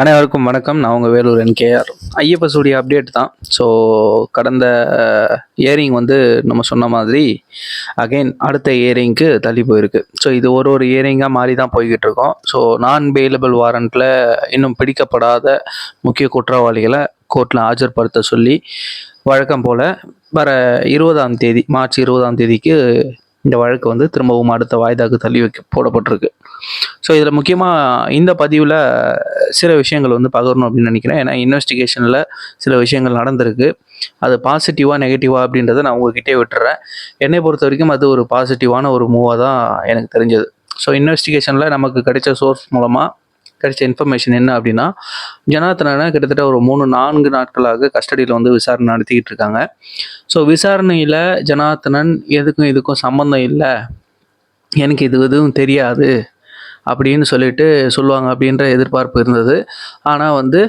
அனைவருக்கும் வணக்கம். நான் உங்கள் வேலூர் என்கேஆர். ஐஎஃப்எஸ்னுடைய அப்டேட் தான். ஸோ கடந்த இயரிங் வந்து நம்ம சொன்ன மாதிரி அகைன் அடுத்த இயரிங்க்கு தள்ளி போயிருக்கு. ஸோ இது ஒரு ஒரு இயரிங்காக மாறி தான் போய்கிட்டு இருக்கோம். ஸோ நான் பெயிலபிள் வாரண்ட்டில் இன்னும் பிடிக்கப்படாத முக்கிய குற்றவாளிகளை கோர்ட்டில் ஆஜர்படுத்த சொல்லி வழக்கம் போல் வர இருபதாம் தேதி மார்ச் இருபதாம் தேதிக்கு இந்த வழக்கு வந்து திரும்பவும் அடுத்த வாய்தாக்கு தள்ளி வைக்க போடப்பட்டிருக்கு. ஸோ இதில் முக்கியமாக இந்த பதிவில் சில விஷயங்கள் வந்து பகரணும் அப்படின்னு நினைக்கிறேன். ஏன்னா இன்வெஸ்டிகேஷனில் சில விஷயங்கள் நடந்திருக்கு. அது பாசிட்டிவாக நெகட்டிவாக அப்படின்றத நான் உங்ககிட்டே விட்டுறேன். என்னை பொறுத்த வரைக்கும் அது ஒரு பாசிட்டிவான ஒரு மூவாக தான் எனக்கு தெரிஞ்சது. ஸோ இன்வெஸ்டிகேஷனில் நமக்கு கிடைச்ச சோர்ஸ் மூலமாக கிடைச்ச இன்ஃபர்மேஷன் என்ன அப்படின்னா ஜனாதனான கிட்டத்தட்ட ஒரு மூணு நான்கு நாட்களாக கஸ்டடியில் வந்து விசாரணை நடத்திக்கிட்டு இருக்காங்க. ஸோ விசாரணையில் ஜனாதனன் எதுக்கும் இதுக்கும் சம்மந்தம் இல்லை. எனக்கு இது எதுவும் தெரியாது அப்படின்னு சொல்லிட்டு சொல்லுவாங்க அப்படின்ற எதிர்பார்ப்பு இருந்தது. ஆனால் வந்து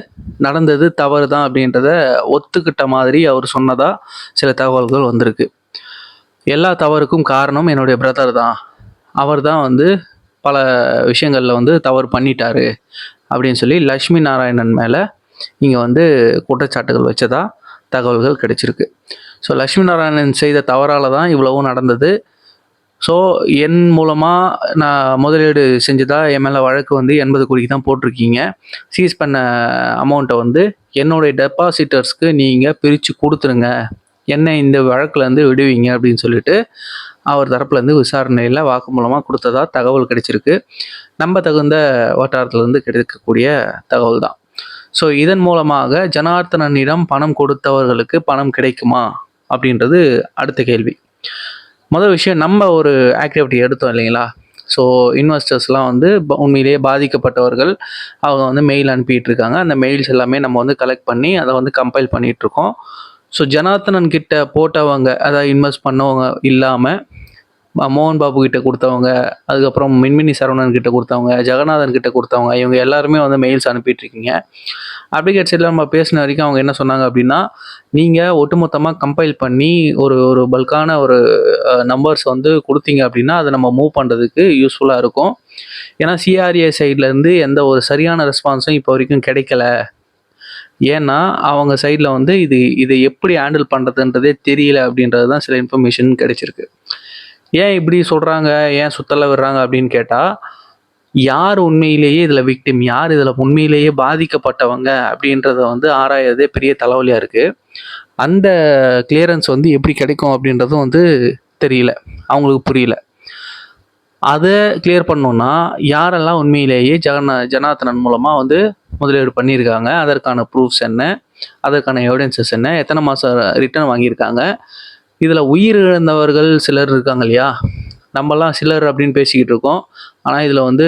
நடந்தது தவறு தான் அப்படின்றத ஒத்துக்கிட்ட மாதிரி அவர் சொன்னதாக சில தகவல்கள் வந்திருக்கு. எல்லா தவறுக்கும் காரணம் என்னுடைய பிரதர் தான். அவர் தான் வந்து பல விஷயங்களில் வந்து தவறு பண்ணிட்டாரு அப்படின்னு சொல்லி லக்ஷ்மி நாராயணன் மேலே இங்கே வந்து குற்றச்சாட்டுகள் வச்சதா தகவல்கள் கிடைச்சிருக்கு. ஸோ லக்ஷ்மி நாராயணன் செய்த தவறால் தான் இவ்வளவும் நடந்தது. ஸோ என் மூலமாக நான் முதலீடு செஞ்சதா என் மேலே வழக்கு வந்து எண்பது கோடிக்கு தான் போட்டிருக்கீங்க. சீஸ் பண்ண அமௌண்ட்டை வந்து என்னுடைய டெபாசிட்டர்ஸ்க்கு நீங்கள் பிரித்து கொடுத்துருங்க. என்ன இந்த வழக்குலேருந்து விடுவீங்க அப்படின்னு சொல்லிட்டு அவர் தரப்புலேருந்து விசாரணையில் வாக்குமூலமாக கொடுத்ததா தகவல் கிடைச்சிருக்கு. நம்ப தகுந்த வட்டாரத்துலேருந்து கிடைக்கக்கூடிய தகவல் தான் ஸோ இதன் மூலமாக ஜனார்த்தனனிடம் பணம் கொடுத்தவர்களுக்கு பணம் கிடைக்குமா அப்படின்றது அடுத்த கேள்வி. முதல் விஷயம் நம்ம ஒரு ஆக்டிவிட்டி எடுத்தோம் இல்லைங்களா? ஸோ இன்வெஸ்டர்ஸ்லாம் வந்து உண்மையிலேயே பாதிக்கப்பட்டவர்கள். அவங்க வந்து மெயில் அனுப்பிட்டு இருக்காங்க. அந்த மெயில்ஸ் எல்லாமே நம்ம வந்து கலெக்ட் பண்ணி அதை வந்து கம்பைல் பண்ணிகிட்ருக்கோம் ஸோ ஜனார்த்தனன் கிட்ட போட்டவங்க அதாவது இன்வெஸ்ட் பண்ணவங்க இல்லாமல் மோகன் பாபு கிட்ட கொடுத்தவங்க அதுக்கப்புறம் மின்மினி சரவணன் கிட்ட கொடுத்தவங்க ஜெகநாதன் கிட்ட கொடுத்தவங்க இவங்க எல்லாருமே வந்து மெயில்ஸ் அனுப்பிட்டு இருக்கீங்க அப்ளிகேட் சைடில் நம்ம பேசின வரைக்கும் அவங்க என்ன சொன்னாங்க அப்படின்னா நீங்கள் ஒட்டுமொத்தமாக கம்பைல் பண்ணி ஒரு ஒரு பல்கான ஒரு நம்பர்ஸ் வந்து கொடுத்தீங்க அப்படின்னா அதை நம்ம மூவ் பண்ணுறதுக்கு யூஸ்ஃபுல்லாக இருக்கும். ஏன்னா சிஆர்ஏ சைட்லேருந்து எந்த ஒரு சரியான ரெஸ்பான்ஸும் இப்போ வரைக்கும் கிடைக்கல. ஏன்னா அவங்க சைடில் வந்து இது இதை எப்படி ஹேண்டில் பண்ணுறதுன்றதே தெரியல அப்படின்றது தான் சில இன்ஃபர்மேஷன் கிடைச்சிருக்கு. ஏன் இப்படி சொல்கிறாங்க ஏன் சுத்தல விடுறாங்க அப்படின்னு கேட்டால் யார் உண்மையிலேயே இதில் விக்டிம் யார் இதில் உண்மையிலேயே பாதிக்கப்பட்டவங்க அப்படின்றத வந்து ஆராயதே பெரிய தலைவலியாக இருக்குது அந்த கிளியரன்ஸ் வந்து எப்படி கிடைக்கும் அப்படின்றதும் வந்து தெரியல. அவங்களுக்கு புரியல. அதை கிளியர் பண்ணோன்னா யாரெல்லாம் உண்மையிலேயே ஜெகநா ஜனார்த்தனன் மூலமாக வந்து முதலீடு பண்ணியிருக்காங்க அதற்கான ப்ரூஃப்ஸ் என்ன அதற்கான எவிடன்சஸ் என்ன எத்தனை மாதம் ரிட்டர்ன் வாங்கியிருக்காங்க இதில் உயிர் இழந்தவர்கள் சிலர் இருக்காங்க இல்லையா? நம்மலாம் சிலர் அப்படின்னு பேசிக்கிட்டு இருக்கோம். ஆனால் இதில் வந்து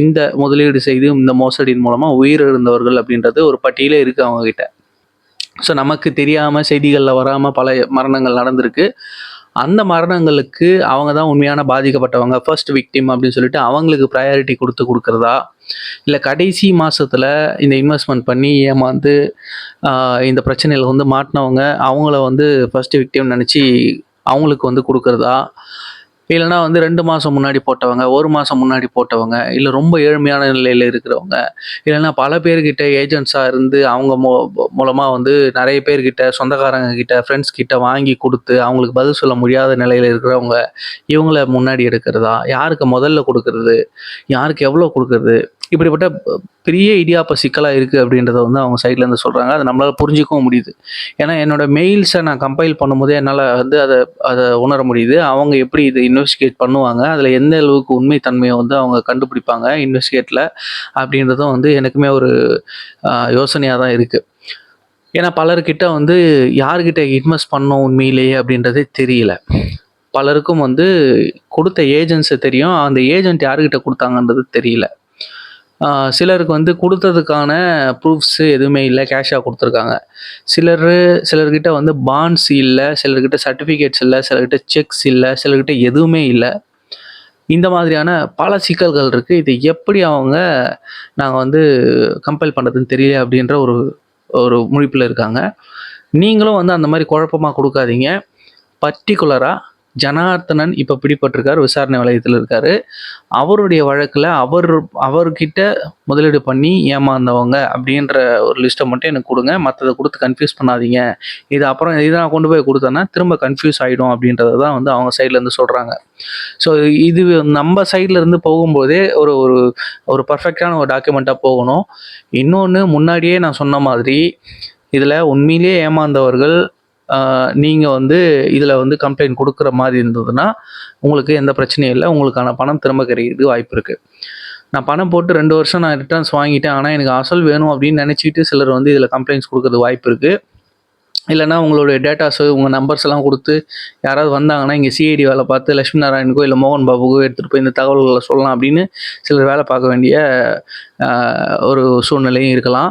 இந்த முதலீடு செய்து இந்த மோசடியின் மூலமாக உயிர் இழந்தவர்கள் அப்படின்றது ஒரு பட்டியலே இருக்குது அவங்கக்கிட்ட ஸோ நமக்கு தெரியாமல் செய்திகளில் வராமல் பல மரணங்கள் நடந்திருக்கு. அந்த மரணங்களுக்கு அவங்க தான் உண்மையான பாதிக்கப்பட்டவங்க ஃபர்ஸ்ட் விக்டிம் அப்படின்னு சொல்லிட்டு அவங்களுக்கு ப்ரையாரிட்டி கொடுத்து கொடுக்குறதா? இல்லை கடைசி மாதத்தில் இந்த இன்வெஸ்ட்மெண்ட் பண்ணி ஏமாந்து இந்த பிரச்சனையில் வந்து மாட்டினவங்க அவங்கள வந்து ஃபர்ஸ்ட் விக்டிம் நினச்சி அவங்களுக்கு வந்து கொடுக்குறதா? இல்லைன்னா வந்து ரெண்டு மாதம் முன்னாடி போட்டவங்க ஒரு மாதம் முன்னாடி போட்டவங்க இல்லை ரொம்ப ஏழ்மையான நிலையில் இருக்கிறவங்க இல்லைன்னா பல பேர்கிட்ட ஏஜென்ட்ஸாக இருந்து அவங்க மூ மூலமாக வந்து நிறைய பேர்கிட்ட சொந்தக்காரங்க கிட்ட ஃப்ரெண்ட்ஸ் கிட்ட வாங்கி கொடுத்து அவங்களுக்கு பதில் சொல்ல முடியாத நிலையில் இருக்கிறவங்க இவங்கள முன்னாடி எடுக்கிறதா? யாருக்கு முதல்ல கொடுக்கறது? யாருக்கு எவ்வளோ கொடுக்கறது? இப்படிப்பட்ட பெரிய இடியாப்ப சிக்கலாக இருக்குது அப்படின்றத வந்து அவங்க சைட்லேருந்து சொல்கிறாங்க அதை நம்மளால் புரிஞ்சிக்கவும் முடியுது. ஏன்னா என்னோட மெயில்ஸை நான் கம்பைல் பண்ணும்போதே என்னால் வந்து அதை அதை உணர முடியுது. அவங்க எப்படி இதை இன்வெஸ்டிகேட் பண்ணுவாங்க? அதில் எந்த அளவுக்கு உண்மைத்தன்மையை வந்து அவங்க கண்டுபிடிப்பாங்க இன்வெஸ்டிகேட்டில் அப்படின்றதும் வந்து எனக்குமே ஒரு யோசனையாக தான் இருக்குது ஏன்னா பலர்கிட்ட வந்து யார்கிட்ட இன்வெஸ்ட் பண்ணோம் உண்மையிலேயே அப்படின்றதே தெரியல. பலருக்கும் வந்து கொடுத்த ஏஜென்ட்ஸை தெரியும். அந்த ஏஜென்ட் யார்கிட்ட கொடுத்தாங்கன்றது தெரியல. சிலருக்கு வந்து கொடுத்ததுக்கான ப்ரூஃப்ஸு எதுவுமே இல்லை கேஷாக கொடுத்துருக்காங்க. சிலர் சிலர்கிட்ட வந்து பாண்ட்ஸ் இல்லை சிலர்கிட்ட சர்டிஃபிகேட்ஸ் இல்லை சிலர்கிட்ட செக்ஸ் இல்லை சிலர்கிட்ட எதுவுமே இல்லை. இந்த மாதிரியான பல சிக்கல்கள் இருக்குது இது எப்படி அவங்க நாங்கள் வந்து கம்பைல் பண்ணுறதுன்னு தெரியல அப்படின்ற ஒரு ஒரு முழிப்பில் இருக்காங்க. நீங்களும் வந்து அந்த மாதிரி குழப்பமாக கொடுக்காதீங்க. பர்டிகுலராக ஜனார்த்தனன் இப்போ பிடிபட்டிருக்காரு விசாரணை வளையத்தில் இருக்காரு. அவருடைய வழக்கில் அவர் அவர்கிட்ட முதலீடு பண்ணி ஏமாந்தவங்க அப்படின்ற ஒரு லிஸ்ட்டை மட்டும் எனக்கு கொடுங்க. மற்றதை கொடுத்து கன்ஃபியூஸ் பண்ணாதீங்க. இது அப்புறம் இதை நான் கொண்டு போய் கொடுத்தேன்னா திரும்ப கன்ஃபியூஸ் ஆகிடும் அப்படின்றத தான் வந்து அவங்க சைட்லேருந்து சொல்கிறாங்க ஸோ இது நம்ம சைட்லேருந்து போகும்போதே ஒரு ஒரு ஒரு பர்ஃபெக்டான ஒரு டாக்குமெண்ட்டாக போகணும். இன்னொன்று முன்னாடியே நான் சொன்ன மாதிரி இதில் உண்மையிலேயே ஏமாந்தவர்கள் நீங்கள் வந்து இதில் வந்து கம்ப்ளைண்ட் கொடுக்குற மாதிரி இருந்ததுன்னா உங்களுக்கு எந்த பிரச்சனையும் இல்லை. உங்களுக்கான பணம் திரும்ப கிடைக்கிறதுக்கு வாய்ப்பு இருக்குது நான் பணம் போட்டு ரெண்டு வருஷம் நான் ரிட்டர்ன்ஸ் வாங்கிட்டேன். ஆனால் எனக்கு அசல் வேணும் அப்படின்னு நினச்சிட்டு சிலர் வந்து இதில் கம்ப்ளைண்ட்ஸ் கொடுக்கறது வாய்ப்பு இருக்குது இல்லைனா உங்களுடைய டேட்டாஸு உங்கள் நம்பர்ஸ் எல்லாம் கொடுத்து யாராவது வந்தாங்கன்னா இங்கே சிஐடி வேலை பார்த்து லட்சுமி நாராயணுக்கோ இல்லை மோகன் பாபுக்கோ எடுத்துகிட்டு போய் இந்த தகவல்களை சொல்லலாம் அப்படின்னு சிலர் வேலை பார்க்க வேண்டிய ஒரு சூழ்நிலையும் இருக்கலாம்.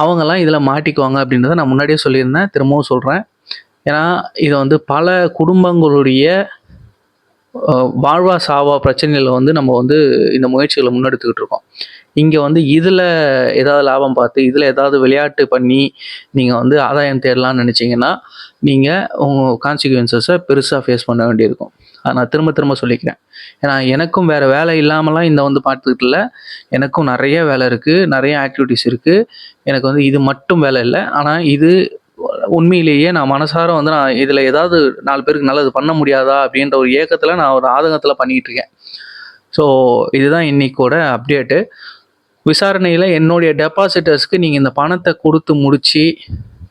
அவங்கெல்லாம் இதில் மாட்டிக்குவாங்க அப்படின்றத நான் முன்னாடியே சொல்லியிருந்தேன். திரும்பவும் சொல்கிறேன் ஏன்னா இதை வந்து பல குடும்பங்களுடைய வாழ்வா சாவா பிரச்சனைகளை வந்து நம்ம வந்து இந்த முயற்சிகளை முன்னெடுத்துக்கிட்டு இருக்கோம். இங்கே வந்து இதில் ஏதாவது லாபம் பார்த்து இதில் ஏதாவது விளையாட்டு பண்ணி நீங்கள் வந்து ஆதாயம் தேடலாம்னு நினச்சிங்கன்னா நீங்கள் உங்கள் கான்சிக்வன்சஸை பெருசாக ஃபேஸ் பண்ண வேண்டியிருக்கும். அதை நான் திரும்ப திரும்ப சொல்லிக்கிறேன். ஏன்னா எனக்கும் வேறு வேலை இல்லாமலாம் இந்த வந்து பார்த்துக்கிட்டு இல்லை எனக்கும் நிறைய வேலை இருக்குது நிறைய ஆக்டிவிட்டீஸ் இருக்குது எனக்கு வந்து இது மட்டும் வேலை இல்லை. ஆனால் இது உண்மையிலேயே நான் மனசார வந்து நான் இதில் ஏதாவது நாலு பேருக்கு நல்லது பண்ண முடியாதா அப்படின்ற ஒரு ஏக்கத்தில் நான் ஒரு ஆதங்கத்தில் பண்ணிக்கிட்டு இருக்கேன். ஸோ இதுதான் இன்னைக்கோட அப்டேட்டு விசாரணையில் என்னுடைய டெபாசிட்டர்ஸ்க்கு நீங்கள் இந்த பணத்தை கொடுத்து முடித்து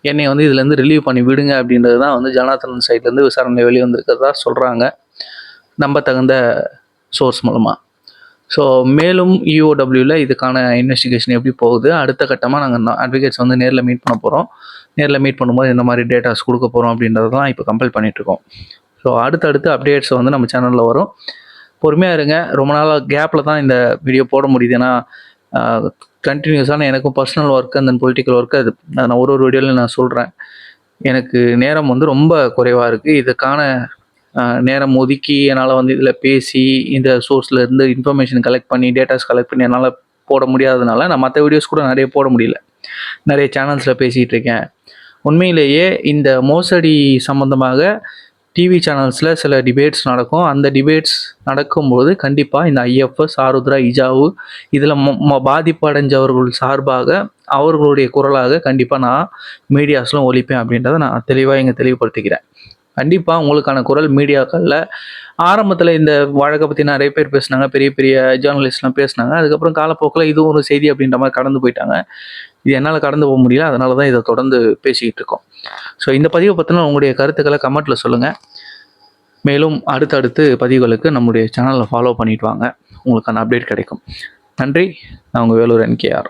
என்னை வந்து இதுலேருந்து ரிலீவ் பண்ணி விடுங்க அப்படின்றது தான் வந்து ஜனார்த்தனன் சைட்லேருந்து விசாரணை வெளியே வந்திருக்கிறதா சொல்கிறாங்க நம்ப தகுந்த சோர்ஸ் மூலமாக ஸோ மேலும் இஓடபிள்யூவில் இதுக்கான இன்வெஸ்டிகேஷன் எப்படி போகுது? அடுத்த கட்டமாக நாங்கள் அட்வொகேட்ஸ் வந்து நேரில் மீட் பண்ண போகிறோம் நேரில் மீட் பண்ணும்போது இந்த மாதிரி டேட்டாஸ் கொடுக்க போகிறோம் அப்படின்றதெல்லாம் இப்போ கம்பல் பண்ணிகிட்ருக்கோம் ஸோ அடுத்தடுத்து அப்டேட்ஸ் வந்து நம்ம சேனலில் வரும். பொறுமையாக இருங்க. ரொம்ப நாளாக கேப்பில் தான் இந்த வீடியோ போட முடியுது. ஏன்னா கண்டினியூஸான எனக்கும் பர்சனல் ஒர்க் அந்த பொலிட்டிக்கல் ஒர்க் அது நான் ஒரு ஒரு வீடியோவில் நான் சொல்கிறேன் எனக்கு நேரம் வந்து ரொம்ப குறைவாக இருக்குது இதுக்கான நேரம் ஒதுக்கி என்னால் வந்து இதில் பேசி இந்த சோர்ஸில் இருந்து இன்ஃபர்மேஷன் கலெக்ட் பண்ணி டேட்டாஸ் கலெக்ட் பண்ணி என்னால் போட முடியாததுனால நான் மற்ற வீடியோஸ் கூட நிறைய போட முடியல. நிறைய சேனல்ஸில் பேசிகிட்டு இருக்கேன். உண்மையிலேயே இந்த மோசடி சம்மந்தமாக டிவி சேனல்ஸில் சில டிபேட்ஸ் நடக்கும். அந்த டிபேட்ஸ் நடக்கும்போது கண்டிப்பாக இந்த ஐஎஃப்எஸ் ஆருத்ரா இஜாவு இதில் பாதிப்படைஞ்சவர்கள் சார்பாக அவர்களுடைய குரலாக கண்டிப்பாக நான் மீடியாஸ்லாம் ஒழிப்பேன் அப்படின்றத நான் தெளிவாக இங்கே தெளிவுபடுத்திக்கிறேன். கண்டிப்பாக உங்களுக்கான குரல் மீடியாக்களில் ஆரம்பத்தில் இந்த வழக்கை பற்றி நிறைய பேர் பேசினாங்க பெரிய பெரிய ஜேர்னலிஸ்ட்லாம் பேசுனாங்க. அதுக்கப்புறம் காலப்போக்கில் இதுவும் ஒரு செய்தி அப்படின்ற மாதிரி கடந்து போயிட்டாங்க. இது என்னால் கடந்து போக முடியல அதனால தான் இதை தொடர்ந்து பேசிக்கிட்டு இருக்கோம். ஸோ இந்த பதிவை பற்றின உங்களுடைய கருத்துக்களை கமெண்ட்டில் சொல்லுங்கள் மேலும் அடுத்தடுத்து பதிவுகளுக்கு நம்முடைய சேனலை ஃபாலோ பண்ணிட்டு வாங்க. உங்களுக்கான அப்டேட் கிடைக்கும். நன்றி. நான் உங்கள் வேலூர் என்கேஆர்